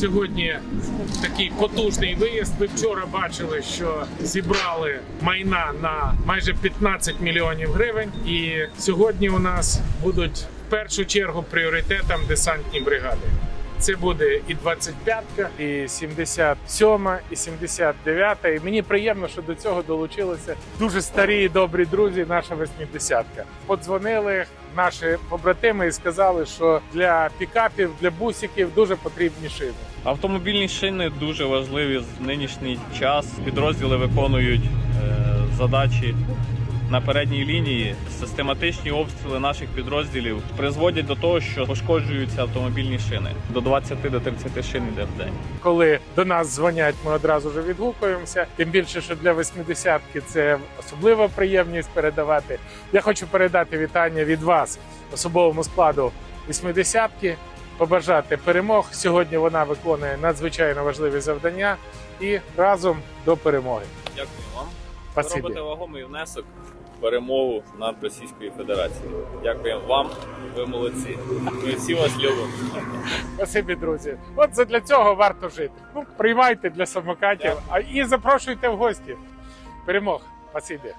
Сьогодні такий потужний виїзд. Ви вчора бачили, що зібрали майна на майже 15 мільйонів гривень. І сьогодні у нас будуть в першу чергу пріоритетом десантні бригади. Це буде і 25-ка, і 77-ма, і 79-та. І мені приємно, що до цього долучилися дуже старі і добрі друзі. Наша 80-ка. Подзвонили наші побратими і сказали, що для пікапів, для бусиків дуже потрібні шини. Автомобільні шини дуже важливі в нинішній час. Підрозділи виконують е, задачі на передній лінії. Систематичні обстріли наших підрозділів призводять до того, що пошкоджуються автомобільні шини. До 20 до 30 шин йде в день. Коли до нас дзвонять, ми одразу вже відгукуємося. Тим більше, що для 80-ки це особлива приємність передавати. Я хочу передати вітання від вас, особовому складу 80-ки, побажати перемог. Сьогодні вона виконує надзвичайно важливі завдання і разом до перемоги. Дякую вам. Спасибі. Робите вагомий внесок в перемогу над Російською Федерацією. Дякуємо вам. Ви молодці. Ми всі вас любимо. Спасибі, друзі. От задля цього варто жити. Ну, приймайте для самокатів, а і запрошуйте в гості. Перемог. Спасибі.